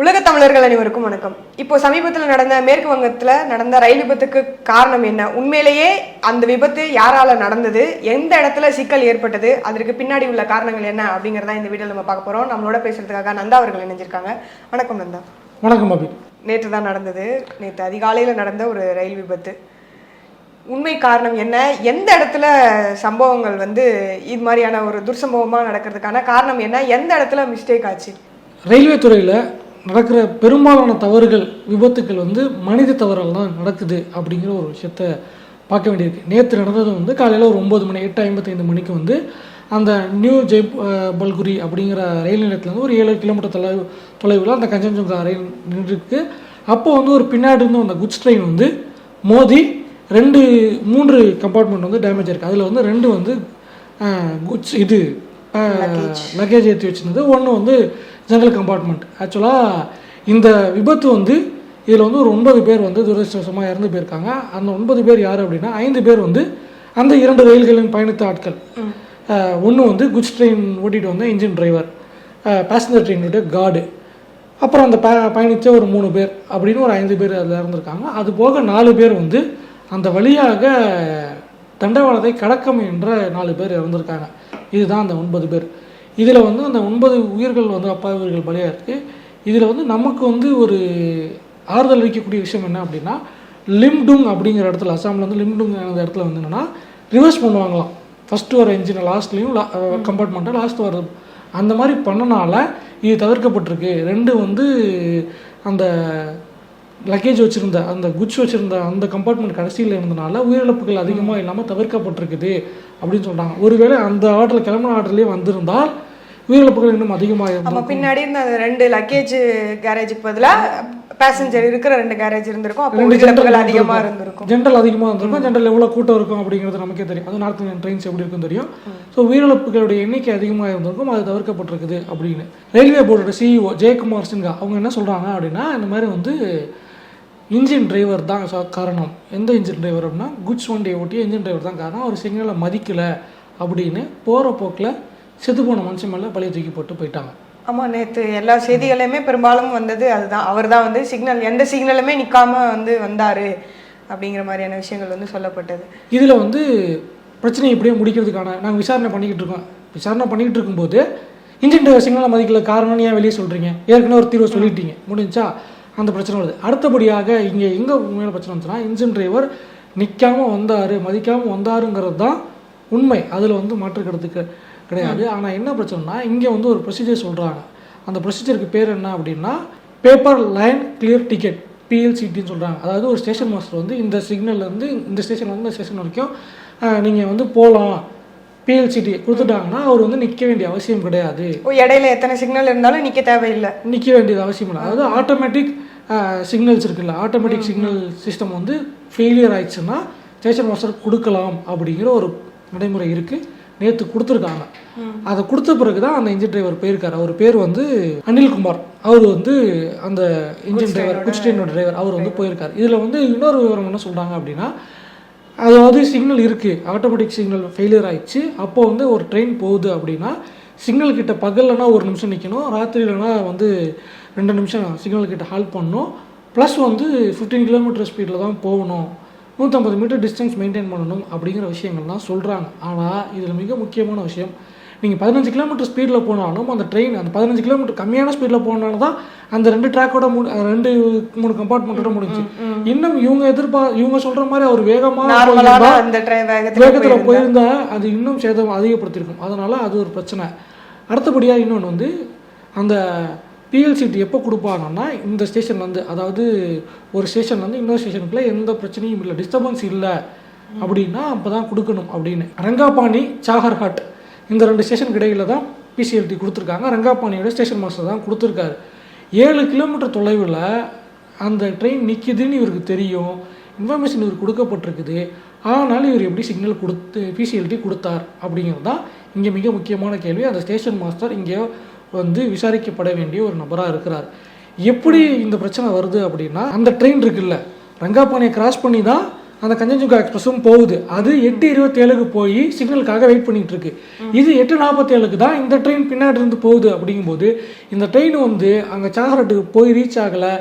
உலக தமிழர்கள் அனைவருக்கும் வணக்கம். இப்போ சமீபத்தில் நடந்த மேற்கு வங்கத்தில் நடந்த ரயில் விபத்துக்கு காரணம் என்ன? உண்மையிலேயே அந்த விபத்து யாரால நடந்தது? எந்த இடத்துல சிக்கல் ஏற்பட்டது? அதற்கு பின்னாடி உள்ள காரணங்கள் என்ன? அப்படிங்கறத இந்த வீடியோல நம்ம பார்க்க போறோம். நம்மளோட பேசுறதுக்காக நந்தா அவர்கள் இணைஞ்சிருக்காங்க. வணக்கம் நந்தா. வணக்கம் அபி. நேற்று தான் நடந்தது. நேற்று அதிகாலையில் நடந்த ஒரு ரயில் விபத்து. உண்மை காரணம் என்ன? எந்த இடத்துல சம்பவங்கள் வந்து இது மாதிரியான ஒரு துர்சம்பவமாக நடக்கிறதுக்கான காரணம் என்ன? எந்த இடத்துல மிஸ்டேக் ஆச்சு? ரயில்வே துறையில் நடக்கிற பெரும்பாலான தவறுகள் விபத்துக்கள் வந்து மனித தவறால் தான் நடக்குது அப்படிங்கிற ஒரு விஷயத்த பார்க்க வேண்டியிருக்கு. நேற்று நடந்தது வந்து காலையில் ஒரு ஒம்பது மணி எட்டு ஐம்பத்தைந்து மணிக்கு வந்து அந்த நியூ ஜெய் பல்குரி அப்படிங்கிற ரயில் நிலையத்துலேருந்து ஒரு ஏழு கிலோமீட்டர் தொலைவு தொலைவில் அந்த கஞ்சன்ஜுங்கா ரயில் நின்றுருக்கு. அப்போ வந்து ஒரு பின்னாடி இருந்து அந்த குட்ஸ் ட்ரெயின் வந்து மோதி ரெண்டு மூன்று கம்பார்ட்மெண்ட் வந்து டேமேஜ் இருக்குது அதில் வந்து ரெண்டு வந்து குட்ஸ் இது லக்கேஜ். ஏற்றி வச்சிருந்தது. ஒன்று வந்து ஜெனரல் கம்பார்ட்மெண்ட் ஆக்சுவலாக இந்த விபத்து வந்து இதில் வந்து ஒரு ஒன்பது பேர் வந்து துரதிருஷ்டவசமாக இறந்து போயிருக்காங்க. அந்த ஒன்பது பேர் யார் அப்படின்னா ஐந்து பேர் வந்து அந்த இரண்டு ரயில்களின் பயணித்த ஆட்கள். ஒன்று வந்து குட்ஸ் ட்ரெயின் ஓட்டிட்டு வந்த இன்ஜின் டிரைவர் பேசஞ்சர் ட்ரெயினுடைய கார்டு அப்புறம் அந்த ப பயணித்த ஒரு மூணு பேர் அப்படின்னு ஒரு ஐந்து பேர் அதில் இறந்துருக்காங்க. அது போக நாலு பேர் வந்து அந்த வழியாக தண்டவாளத்தை கடக்கம் என்ற நாலு பேர் இறந்துருக்காங்க. இதுதான் அந்த ஒன்பது பேர். இதில் வந்து அந்த ஒன்பது உயிர்கள் வந்து அப்பா உயிர்கள் பலியாக இருக்குது இதில் வந்து நமக்கு வந்து ஒரு ஆறுதல் அளிக்கக்கூடிய விஷயம் என்ன அப்படின்னா லிம்டுங் அப்படிங்கிற இடத்துல அசாமில் வந்து லிம்டுங் இடத்துல வந்து என்னென்னா ரிவர்ஸ் பண்ணுவாங்களாம். ஃபஸ்ட்டு வர இன்ஜினை லாஸ்ட்லேயும் கம்பார்ட்மெண்ட்டை லாஸ்ட் வர அந்த மாதிரி பண்ணனால இது தவிர்க்கப்பட்டிருக்கு. ரெண்டு வந்து அந்த லக்கேஜ் வச்சுருந்த அந்த குட்ஸ் வச்சுருந்த அந்த கம்பார்ட்மெண்ட் கடைசியில் இருந்தனால உயிரிழப்புகள் அதிகமாக இல்லாமல் தவிர்க்கப்பட்டிருக்குது அப்படின்னு சொல்கிறாங்க ஒருவேளை அந்த ஆர்டரில் கிளம்பின ஆர்டர்லேயே வந்திருந்தால் உயிரிழப்புகள் இன்னும் அதிகமாக இருந்திருக்கும். பின்னாடி இருந்த ரெண்டு லக்கேஜ் கேரேஜுக்கு பதிலா பேசஞ்சர் இருக்கிற ரெண்டு கேரேஜ் இருந்திருக்கும். அப்போ உயிரிழப்புகள் ஜென்ரல் அதிகமா இருந்திருக்கும். ஜென்ரல் அதிகமாக இருந்திருக்கும். ஜென்ரல் எவ்வளோ கூட்டம் இருக்கும் அப்படிங்கிறது நமக்கே தெரியும். அது நார்த் இந்தியன் ட்ரெயின்ஸ் எப்படி இருக்கும் தெரியும். ஸோ உயிரிழப்புகளுடைய எண்ணிக்கை அதிகமாக இருந்திருக்கும். அது தவிர்க்கப்பட்டிருக்குது அப்படின்னு. ரயில்வே போர்டோட சிஇஓ ஜெயக்குமார் சின்ஹா அவங்க என்ன சொல்கிறாங்க அப்படின்னா இந்த மாதிரி வந்து இன்ஜின் டிரைவர் தான் சா- காரணம். எந்த இன்ஜின் டிரைவர் அப்படின்னா குட்ஸ் வண்டியை ஓட்டிய இன்ஜின் டிரைவர் தான் காரணம். அவர் சிக்னலை மதிக்கலை அப்படின்னு போகிற போக்கில் செத்து போன மனுஷன் மேலே பழைய தூக்கி போட்டு போயிட்டாங்க. ஆமா நேத்து எல்லா செய்திகளையுமே பெரும்பாலும் வந்தது அதுதான். அவர் தான் வந்து சிக்னல் எந்த சிக்னலுமே நிக்காம வந்து வந்தாரு அப்படிங்கிற மாதிரியான விஷயங்கள் வந்து சொல்லப்பட்டது. இதில் வந்து பிரச்சனையை எப்படியோ முடிக்கிறதுக்கான நாங்கள் விசாரணை பண்ணிக்கிட்டு இருக்கோம். விசாரணை பண்ணிக்கிட்டு இருக்கும்போது இன்ஜின் டிரைவர் சிக்னலை மதிக்கல காரணம்னு ஏன் வெளியே சொல்கிறீங்க ஏற்கனவே ஒரு தீர்வை சொல்லிட்டீங்க. முடிஞ்சா அந்த பிரச்சனை வருது. அடுத்தபடியாக இங்கே எங்கே உண்மையில பிரச்சனை வந்துச்சுன்னா இன்ஜின் டிரைவர் நிற்காம வந்தார் மதிக்காமல் வந்தாருங்கிறது தான் உண்மை. அதில் வந்து மாற்று கருத்துக்கு கிடையாது. ஆனால் என்ன பிரச்சனைனா இங்கே வந்து ஒரு ப்ரொசீஜர் சொல்கிறாங்க அந்த ப்ரொசீஜருக்கு பேர் என்ன அப்படின்னா பேப்பர் லைன் கிளியர் டிக்கெட் பிஎல்சிடின்னு சொல்கிறாங்க அதாவது ஒரு ஸ்டேஷன் மாஸ்டர் வந்து இந்த சிக்னல்ல இருந்து இந்த ஸ்டேஷன்ல இருந்து இந்த ஸ்டேஷன் வரைக்கும் நீங்கள் வந்து போகலாம். பிஎல்சிடி கொடுத்துட்டாங்கன்னா அவர் வந்து நிற்க வேண்டிய அவசியம் கிடையாது. இடையில எத்தனை சிக்னல் இருந்தாலும் நிக்க தேவையில்லை. நிற்க வேண்டியது அவசியம் இல்லை. அதாவது ஆட்டோமேட்டிக் சிக்னல்ஸ் இருக்குல்ல. ஆட்டோமேட்டிக் சிக்னல் சிஸ்டம் வந்து ஃபெயிலியர் ஆயிடுச்சுன்னா ஸ்டேஷன் மாஸ்டர் கொடுக்கலாம் அப்படிங்கிற ஒரு நடைமுறை இருக்குது நேற்று கொடுத்துருக்காங்க. அதை கொடுத்த பிறகு தான் அந்த இன்ஜின் டிரைவர் போயிருக்காரு. அவர் பேர் வந்து அனில்குமார் அவர் வந்து அந்த இன்ஜின் டிரைவர் குச் ட்ரெயினோட டிரைவர் அவர் வந்து போயிருக்காரு. இதில் வந்து இன்னொரு விவரம் என்ன சொல்கிறாங்க அப்படின்னா அதாவது சிக்னல் இருக்குது ஆட்டோமேட்டிக் சிக்னல் ஃபெயிலியர் ஆகிடுச்சு அப்போ வந்து ஒரு ட்ரெயின் போகுது அப்படின்னா சிக்னல் கிட்ட பகல்லனா ஒரு நிமிஷம் நிற்கணும் ராத்திரிலனா வந்து ரெண்டு நிமிஷம் சிக்னல் கிட்ட ஹால்ட் பண்ணணும். ப்ளஸ் வந்து ஃபிஃப்டீன் கிலோமீட்டர் ஸ்பீடில் தான் போகணும். நூற்றம்பது மீட்டர் டிஸ்டன்ஸ் மெயின்டைன் பண்ணணும் அப்படிங்கிற விஷயங்கள்லாம் சொல்கிறாங்க ஆனால் இதில் மிக முக்கியமான விஷயம் நீங்கள் பதினஞ்சு கிலோமீட்டர் ஸ்பீடில் போனாலும் அந்த ட்ரெயின் அந்த பதினஞ்சு கிலோமீட்டர் கம்மியான ஸ்பீடில் போனாலும் தான் அந்த ரெண்டு ட்ராக்கோட மு ரெண்டு மூணு கம்பார்ட்மெண்ட்டோட முடிஞ்சு. இன்னும் இவங்க எதிர்பா இவங்க சொல்கிற மாதிரி அவர் வேகமாக வேகத்துல வேகத்தில் போயிருந்தா. அது இன்னும் சேதம் அதிகப்படுத்தியிருக்கும் அதனால அது ஒரு பிரச்சனை. அடுத்தபடியாக இன்னொன்று வந்து அந்த பிஎல்சிடி எப்போ கொடுப்பாங்கன்னா இந்த ஸ்டேஷன்லேருந்து அதாவது ஒரு ஸ்டேஷன்லேருந்து இன்னொரு ஸ்டேஷனுக்குள்ள எந்த பிரச்சனையும் இல்லை டிஸ்டர்பன்ஸ் இல்லை. அப்படின்னா அப்போ தான் கொடுக்கணும் அப்படின்னு. ரங்காபாணி சாகர்ஹாட். இந்த ரெண்டு ஸ்டேஷனுக்கு இடையில் தான் பிசிஎல்டி கொடுத்துருக்காங்க. ரங்காபாணியோட ஸ்டேஷன் மாஸ்டர் தான் கொடுத்துருக்காரு. ஏழு கிலோமீட்டர் தொலைவில் அந்த ட்ரெயின் நிற்கிதுன்னு இவருக்கு தெரியும். இன்ஃபர்மேஷன் இவர் கொடுக்கப்பட்டிருக்குது. ஆனால் இவர் எப்படி சிக்னல் கொடுத்து பிசிஎல்டி கொடுத்தார் அப்படிங்கிறது தான் இங்கே மிக முக்கியமான கேள்வி. அந்த ஸ்டேஷன் மாஸ்டர் இங்கே வந்து விசாரிக்கப்பட வேண்டிய ஒரு நபராக இருக்கிறார். எப்படி இந்த பிரச்சனை வருது அப்படின்னா அந்த ட்ரெயின் இருக்குல்ல ரங்காபாணியை கிராஸ் பண்ணி தான் அந்த கஞ்சன்ஜுங்கா எக்ஸ்பிரஸும் போகுது. அது எட்டு இருபத்தேழுக்கு போய் சிக்னலுக்காக வெயிட் பண்ணிட்டு இருக்கு இது எட்டு நாற்பத்தேழுக்கு தான் இந்த ட்ரெயின் பின்னாடி இருந்து போகுது அப்படிங்கும்போது இந்த ட்ரெயின் வந்து அங்கே சாகரட்டுக்கு போய் ரீச் ஆகலை.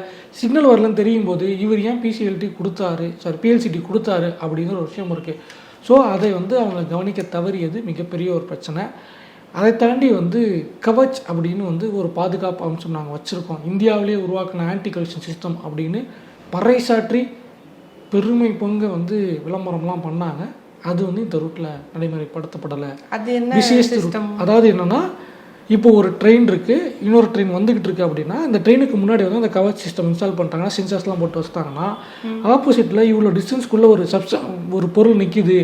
சிக்னல் வரலன்னு தெரியும் போது இவர் ஏன் பிசிஎல்டி கொடுத்தாரு? சாரி பிஎல்சிடி கொடுத்தாரு அப்படிங்கிற ஒரு விஷயம் இருக்குது ஸோ அதை வந்து அவங்க கவனிக்க தவறியது மிகப்பெரிய ஒரு பிரச்சனை. அதை தாண்டி வந்து கவச் அப்படின்னு வந்து ஒரு பாதுகாப்பு அம்சம் நாங்கள் வச்சுருக்கோம். இந்தியாவிலேயே உருவாக்கின ஆன்டி கலெக்ஷன் சிஸ்டம் அப்படின்னு பறைசாற்றி பெருமை பொங்க வந்து விளம்பரம்லாம் பண்ணாங்க. அது வந்து இந்த ரூட்டில் நடைமுறைப்படுத்தப்படலை. அது என்ன விசேஷ. அதாவது என்னன்னா இப்போ ஒரு ட்ரெயின் இருக்கு இன்னொரு ட்ரெயின் வந்துகிட்டு இருக்கு அப்படின்னா இந்த ட்ரெயினுக்கு முன்னாடி வந்து அந்த கவச் சிஸ்டம் இன்ஸ்டால் பண்ணிட்டாங்கன்னா சென்சார்ஸ்லாம் போட்டு வச்சிட்டாங்கன்னா ஆப்போசிட்டில் இவ்வளோ டிஸ்டன்ஸ்க்குள்ளே ஒரு சப்ஸ் ஒரு பொருள் நிற்கிது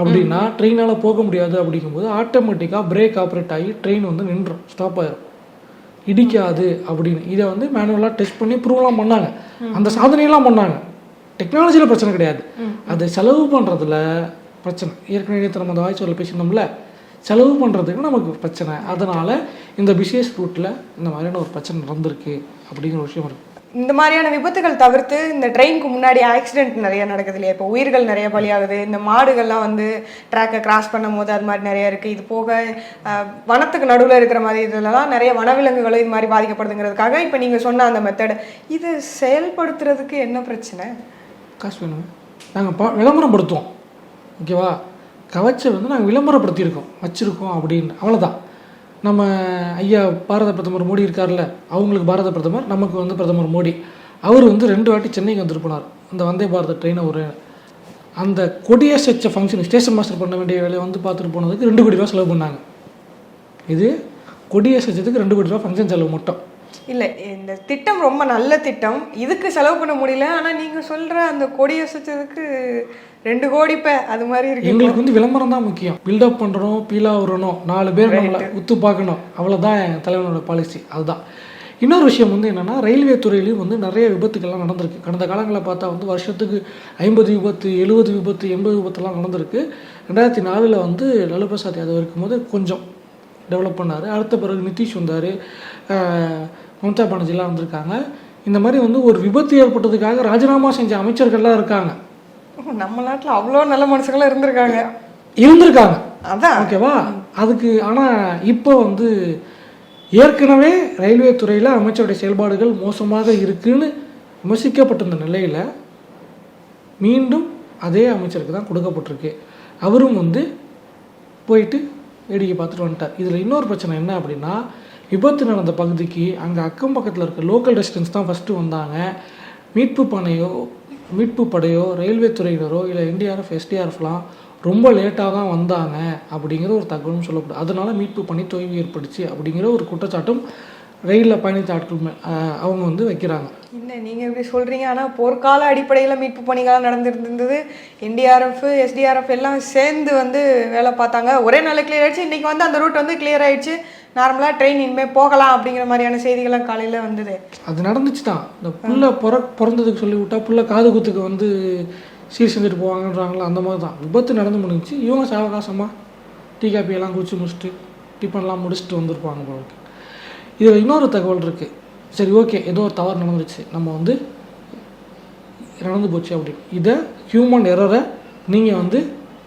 அப்படின்னா ட்ரெயினால் போக முடியாது அப்படிங்கும்போது ஆட்டோமேட்டிக்காக பிரேக் ஆப்ரேட் ஆகி ட்ரெயின் வந்து நின்றும் ஸ்டாப் ஆயிரும். இடிக்காது அப்படின்னு. இதை வந்து மேனுவலாக டெஸ்ட் பண்ணி ப்ரூவ்லாம் பண்ணாங்க. அந்த சாதனையெல்லாம் பண்ணாங்க. டெக்னாலஜியில் பிரச்சனை கிடையாது. அதை செலவு பண்ணுறதுல பிரச்சனை. ஏற்கனவே நம்ம அந்த வாய்ச்சொல்ல பேசியிருந்தோம்ல செலவு பண்ணுறதுக்கு நமக்கு பிரச்சனை. அதனால் இந்த பிசினஸ் ரூட்டில் இந்த மாதிரியான ஒரு பிரச்சனை நடந்திருக்கு அப்படிங்கிற விஷயம் இருக்குது இந்த மாதிரியான விபத்துகள் தவிர்த்து இந்த ட்ரெயினுக்கு முன்னாடி ஆக்சிடென்ட் நிறைய நடக்குது இல்லையா? இப்போ உயிர்கள் நிறைய பலியாகுது. இந்த மாடுகள்லாம் வந்து ட்ராக்கை கிராஸ் பண்ணும் போது அது மாதிரி நிறைய இருக்குது இது போக வனத்துக்கு நடுவில் இருக்கிற மாதிரி இதுலலாம் நிறைய வனவிலங்குகளும் இது மாதிரி பாதிக்கப்படுதுங்கிறதுக்காக இப்போ நீங்கள் சொன்ன அந்த மெத்தட் இது செயல்படுத்துறதுக்கு என்ன பிரச்சனை? காசு வேணும். நாங்கள் பா விளம்பரப்படுத்துவோம். ஓகேவா கவச்சை வந்து நாங்கள் விளம்பரப்படுத்தியிருக்கோம். வச்சுருக்கோம் அப்படின்னு அவ்வளோதான் நம்ம ஐயா பாரத பிரதமர் மோடி இருக்கார்ல அவங்களுக்கு பாரத பிரதமர் நமக்கு வந்து பிரதமர் மோடி. அவர் வந்து ரெண்டு வாட்டி சென்னைக்கு வந்துட்டு போனார். அந்த வந்தே பாரத ட்ரெயினை ஒரு அந்த கொடியசச்ச ஃபங்க்ஷன் ஸ்டேஷன் மாஸ்டர் பண்ண வேண்டிய வேலையை வந்து பார்த்துட்டு போனதுக்கு ரெண்டு கோடி ரூபா செலவு பண்ணாங்க. இது கொடியசச்சத்துக்கு ரெண்டு கோடி ரூபா ஃபங்க்ஷன் செலவு மட்டும். இல்லை இந்த திட்டம் ரொம்ப நல்ல திட்டம். இதுக்கு செலவு பண்ண முடியல. ஆனால் நீங்கள் சொல்கிற அந்த கொடி அசைச்சதுக்கு ரெண்டு கோடி பே அது மாதிரி இருக்கு. எங்களுக்கு வந்து விளம்பரம் தான் முக்கியம். பில்டப் பண்ணுறோம் பீலா விடணும். நாலு பேர் நம்மளை உத்து பார்க்கணும். அவ்வளோதான் என் தலைவனோட பாலிசி அதுதான். இன்னொரு விஷயம் வந்து என்னென்னா ரயில்வே துறையிலையும் வந்து நிறைய விபத்துக்கள்லாம் நடந்திருக்கு. கடந்த காலங்களில் பார்த்தா வந்து வருஷத்துக்கு ஐம்பது விபத்து எழுபது விபத்து எண்பது விபத்துலாம் நடந்திருக்கு. ரெண்டாயிரத்தி நாலில் வந்து லலு பிரசாத் யாதவ் இருக்கும்போது கொஞ்சம் டெவலப் பண்ணார். அடுத்த பிறகு நிதிஷ் வந்தார். மம்தா பானர்ஜிலாம் வந்திருக்காங்க. இந்த மாதிரி வந்து ஒரு விபத்து ஏற்பட்டதுக்காக ராஜினாமா செஞ்ச அமைச்சர்கள்லாம் இருக்காங்க. நம்ம நாட்டில் அவ்வளோ நல்ல மனுஷங்களும் இருந்திருக்காங்க. இருந்திருக்காங்க. அதான். ஓகேவா? அதுக்கு ஆனால் இப்போ வந்து ஏற்கனவே ரயில்வே துறையில் அமைச்சருடைய செயல்பாடுகள் மோசமாக இருக்குன்னு விமர்சிக்கப்பட்டிருந்த நிலையில் மீண்டும் அதே அமைச்சருக்கு தான் கொடுக்கப்பட்டிருக்கு. அவரும் வந்து போயிட்டு வேடிக்கை பார்த்துட்டு வந்துட்டார் இதில் இன்னொரு பிரச்சனை என்ன அப்படின்னா விபத்து நடந்த பகுதிக்கு அங்கே அக்கம் பக்கத்தில் இருக்க லோக்கல் ரெசிடென்ஸ் தான் ஃபஸ்ட்டு வந்தாங்க. மீட்பு பணையோ மீட்பு படையோ ரயில்வே துறையினரோ இல்லை என்டிஆர்எஃப் எஸ்டிஆர்எஃப்லாம் ரொம்ப லேட்டாக தான் வந்தாங்க அப்படிங்கிற ஒரு தகவலும் சொல்லப்படுது அதனால மீட்பு பணி தொய்வு ஏற்பட்டுச்சு அப்படிங்கிற ஒரு குற்றச்சாட்டும் ரயிலில் பயணித்த ஆட்கள் அவங்க வந்து வைக்கிறாங்க. இல்லை நீங்கள் இப்படி சொல்கிறீங்க ஆனால் போர்க்கால அடிப்படையில் மீட்பு பணிகளாக நடந்துருந்தது. என்டிஆர்எஃப் எஸ்டிஆர்எஃப் எல்லாம் சேர்ந்து வந்து வேலை பார்த்தாங்க. ஒரே நாளில் கிளியர் ஆயிடுச்சு. இன்றைக்கி வந்து அந்த ரூட் வந்து கிளியர் ஆயிடுச்சு. நார்மலாக ட்ரெயின் இனிமேல் போகலாம் அப்படிங்கிற மாதிரியான செய்திகள்லாம் காலையில் வந்தது. அது நடந்துச்சு தான். இந்த புள்ள பிற பிறந்ததுக்கு சொல்லி விட்டா புள்ள காது குத்துக்கு வந்து சீர் செஞ்சுட்டு போவாங்கன்றாங்களா அந்த மாதிரி தான். விபத்து நடந்து முடிஞ்சுச்சு. இவங்க சாவகாசமாக டீ காப்பி எல்லாம் குடிச்சு முடிச்சுட்டு டிஃபன்லாம் முடிச்சுட்டு வந்திருப்பாங்க போலுக்கு இதில் இன்னொரு தகவல் இருக்குது சரி ஓகே. ஏதோ ஒரு தவறு நடந்துருச்சு. நம்ம வந்து நடந்து போச்சு அப்படின்னு. இதை ஹியூமன் எரரை நீங்கள் வந்து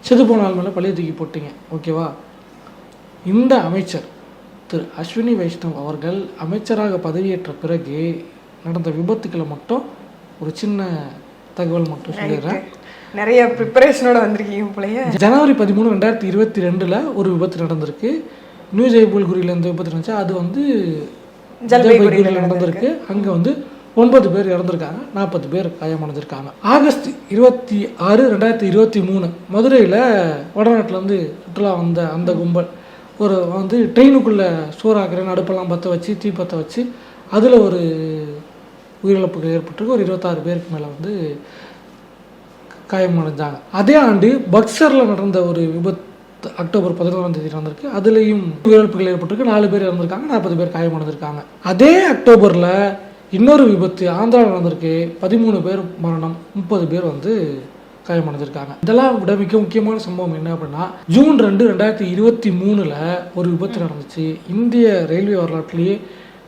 செது போன ஆள் மேலே பழைய தூக்கி போட்டீங்க. ஓகேவா இந்த அமைச்சர் திரு அஸ்வினி வைஷ்ணவ் அவர்கள் அமைச்சராக பதவியேற்ற பிறகு நடந்த விபத்துக்களை மட்டும் ஒரு சின்ன தகவல் மட்டும் சொல்லிடுறேன். நிறைய ப்ரிப்பரேஷனோட வந்திருக்கீங்க போலயே. ஜனவரி பதிமூணு ரெண்டாயிரத்தி இருபத்தி ரெண்டில் ஒரு விபத்து நடந்திருக்கு. நியூ ஜெய்பூல்குரியில் இந்த விபத்து நடந்துச்சு அது வந்து ஜல்பைகுரியில் நடந்திருக்கு. அங்கே வந்து ஒன்பது பேர் இறந்துருக்காங்க. நாற்பது பேர் காயமடைஞ்சிருக்காங்க. ஆகஸ்ட் இருபத்தி ஆறு ரெண்டாயிரத்தி இருபத்தி மூணு மதுரையில் வடநாட்டிலேருந்து சுற்றுலா வந்த அந்த கும்பல். ஒரு வந்து ட்ரெயினுக்குள்ளே சோறாக்குறேன் அடுப்பெல்லாம் பற்ற வச்சு தீ பற்ற வச்சு அதில் ஒரு உயிரிழப்புகள் ஏற்பட்டிருக்கு. ஒரு இருபத்தாறு பேருக்கு மேலே வந்து காயமடைஞ்சாங்க. அதே ஆண்டு பக்சரில் நடந்த ஒரு விபத்து அக்டோபர் பதினோராம் தேதி நடந்திருக்கு. அதுலேயும் உயிரிழப்புகள் ஏற்பட்டிருக்கு. நாலு பேர் இறந்திருக்காங்க நாற்பது பேர் காயமடைந்திருக்காங்க அதே அக்டோபரில் இன்னொரு விபத்து ஆந்திராவில் நடந்திருக்கு. பதிமூணு பேர் மரணம் முப்பது பேர் வந்து காயமடைஞ்சிருக்காங்க இதெல்லாம் விட மிக முக்கியமான சம்பவம் என்ன அப்படின்னா ஜூன் ரெண்டு ரெண்டாயிரத்தி இருபத்தி மூணில் ஒரு விபத்து நடந்துச்சு. இந்திய ரயில்வே வரலாற்றிலேயே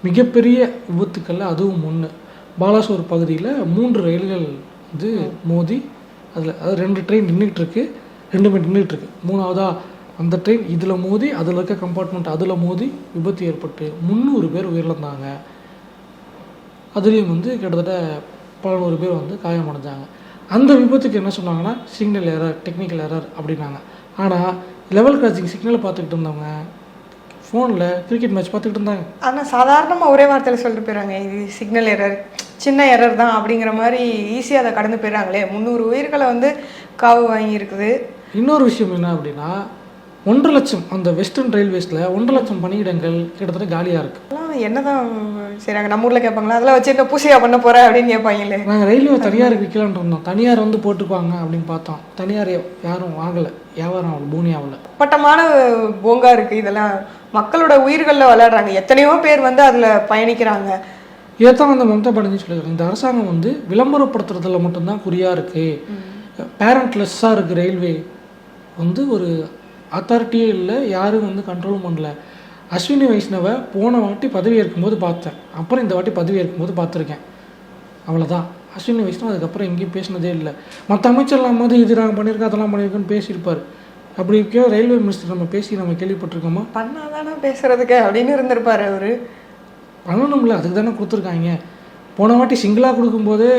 மிகப்பெரிய விபத்துக்களில் அதுவும் ஒன்று பாலாசோர் பகுதியில் மூன்று ரயில்கள் வந்து மோதி அதில் அதாவது ரெண்டு ட்ரெயின் நின்றுட்டு இருக்கு. ரெண்டுமே நின்றுட்டு இருக்கு மூணாவதா அந்த ட்ரெயின் இதில் மோதி அதில் இருக்க கம்பார்ட்மெண்ட் அதில் மோதி விபத்து ஏற்பட்டு முந்நூறு பேர் உயிரிழந்தாங்க. அதுலேயும் வந்து கிட்டத்தட்ட பதினோரு பேர் வந்து காயமடைஞ்சாங்க. அந்த விபத்துக்கு என்ன சொன்னாங்கன்னா சிக்னல் எரர் டெக்னிக்கல் எரர் அப்படின்னாங்க. ஆனால் லெவல் கிராசிங் சிக்னலை பார்த்துக்கிட்டு இருந்தவங்க ஃபோனில் கிரிக்கெட் மேட்ச் பார்த்துக்கிட்டு இருந்தாங்க. ஆனால் சாதாரணமாக ஒரே வார்த்தையில் சொல்லிட்டு போயிடுறாங்க இது சிக்னல் எரர் சின்ன எரர் தான் அப்படிங்கிற மாதிரி ஈஸியாக அதை கடந்து போயிடுறாங்களே. முந்நூறு உயிர்களை வந்து காவு வாங்கியிருக்குது. இன்னொரு விஷயம் என்ன அப்படின்னா ஒன்றரை லட்சம் அந்த வெஸ்டர்ன் ரயில்வேஸில் ஒன்றரை லட்சம் பணியிடங்கள் கிட்டத்தட்ட காலியாக இருக்குது என்னதான் செய்கிறாங்க நம்ம ஊரில் கேட்பாங்களா? அதெல்லாம் வச்சு என்ன பூசையா பண்ண போற? அப்படின்னு கேட்பாங்களே. நாங்கள் ரயில்வே தனியாருக்கு விற்கலான்னு இருந்தோம். தனியார் வந்து போட்டுப்பாங்க அப்படின்னு பார்த்தோம். தனியார் யாரும் வாங்கலை. வியாபாரம் ஆகல பூனி ஆகல பட்டமான போங்கா இருக்கு. இதெல்லாம் மக்களோட உயிர்களில் விளையாடுறாங்க. எத்தனையோ பேர் வந்து அதில் பயணிக்கிறாங்க. இதைத்தான் வந்து மம்தா பானர்ஜி சொல்லியிருக்காங்க இந்த அரசாங்கம் வந்து விளம்பரப்படுத்துறதுல மட்டும்தான் குறியாக இருக்குது பேரண்ட்லெஸ்ஸாக இருக்குது ரயில்வே. வந்து ஒரு அத்தாரிட்டியே இல்லை யாரும் வந்து கண்ட்ரோலும் பண்ணல. அஸ்வினி வைஷ்ணவை போன வாட்டி பதவி ஏற்கும்போது பார்த்தேன். அப்புறம் இந்த வாட்டி பதவி ஏற்கும்போது பார்த்துருக்கேன். அவ்வளோதான் அஸ்வினி வைஷ்ணவ் அதுக்கப்புறம் எங்கேயும் பேசினதே இல்லை. மற்ற அமைச்சர்லாம் போது இது நாங்கள் பண்ணியிருக்கோம் அதெல்லாம் பண்ணியிருக்கோன்னு பேசியிருப்பார். அப்படி இருக்கோ ரயில்வே மினிஸ்டர் நம்ம பேசி நம்ம கேள்விப்பட்டிருக்கோமா? பண்ணாதானே பேசுறதுக்கு அப்படின்னு இருந்திருப்பாரு அவரு. பண்ணணும்ல அதுக்கு தானே கொடுத்துருக்காங்க. போன வாட்டி சிங்கிளாக கொடுக்கும்போதே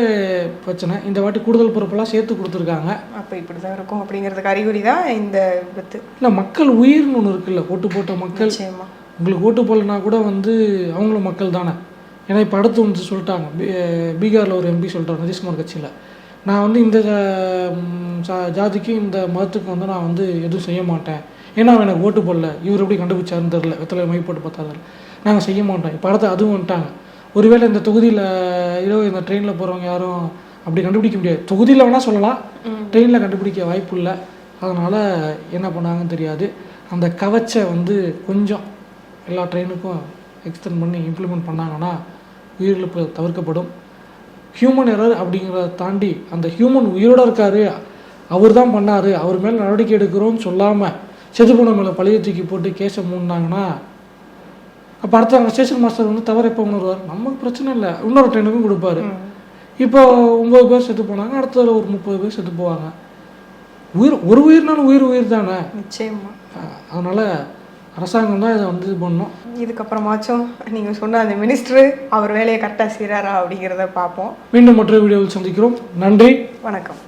பிரச்சனை. இந்த வாட்டி கூடுதல் பொறுப்பெல்லாம் சேர்த்து கொடுத்துருக்காங்க. அப்போ இப்படி தான் இருக்கும் அப்படிங்கிறதுக்கு அறிகுறி தான் இந்த விபத்து. இல்லை மக்கள் உயிர்னு ஒன்று இருக்குல்ல ஓட்டு போட்ட மக்கள். உங்களுக்கு ஓட்டு போடலனா கூட வந்து அவங்களும் மக்கள் தானே. ஏன்னா இப்போ அடுத்து வந்து சொல்லிட்டாங்க. பீகாரில் ஒரு எம்பி சொல்லிட்டாங்க நிதிஷ்குமார் கட்சியில். நான் வந்து இந்த ம், ஜா- ஜாதிக்கு இந்த மதத்துக்கு வந்து நான் வந்து எதுவும் செய்ய மாட்டேன். ஏன்னா அவன் எனக்கு ஓட்டு போடல. இவர் எப்படி கண்டுபிடிச்சாருன்னு தெரில வெத்தலை மை போட்டு பார்த்தா நாங்கள் செய்ய மாட்டோம். இப்போ அடுத்து அதுவும் வந்துட்டாங்க. ஒருவேளை இந்த தொகுதியில் இதோ இந்த ட்ரெயினில் போகிறவங்க யாரும் அப்படி கண்டுபிடிக்க முடியாது. தொகுதியில் வேணால் சொல்லலாம். ட்ரெயினில் கண்டுபிடிக்க வாய்ப்பு இல்லை. அதனால் என்ன பண்ணாங்கன்னு தெரியாது. அந்த கவச்சை வந்து கொஞ்சம் எல்லா ட்ரெயினுக்கும் எக்ஸ்டெண்ட் பண்ணி இம்ப்ளிமெண்ட் பண்ணாங்கன்னா உயிரிழப்பு தவிர்க்கப்படும். ஹியூமன் எரர் அப்படிங்கிறத தாண்டி அந்த ஹியூமன் உயிரோட இருக்காரு. அவர் தான் பண்ணாரு. அவர் மேலே நடவடிக்கை எடுக்கிறோம்னு சொல்லாமல் செதுபுணம் மேலே பழைய தூக்கி போட்டு கேஸை மூடினாங்கன்னா அப்போ அடுத்த அங்கே ஸ்டேஷன் மாஸ்டர் வந்து தவறு எப்போ உணர்வார். நமக்கு பிரச்சனை இல்லை. இன்னொரு ட்ரெயினுக்கும் கொடுப்பாரு. இப்போ ஒம்பது பேர் செத்து போனாங்க அடுத்ததுல ஒரு முப்பது பேர் செத்து போவாங்க. உயிர் ஒரு உயிர்னாலும் உயிர் உயிர் தானே? நிச்சயமா. அதனால அரசாங்கம் தான் இதை வந்து இது பண்ணும் இதுக்கப்புறமாச்சும் நீங்க சொன்ன அந்த மினிஸ்டர் அவர் வேலையை கரெக்டாக செய்கிறாரா அப்படிங்கிறத பார்ப்போம். மீண்டும் மற்றொரு வீடியோவில் சந்திக்கிறோம். நன்றி. வணக்கம்.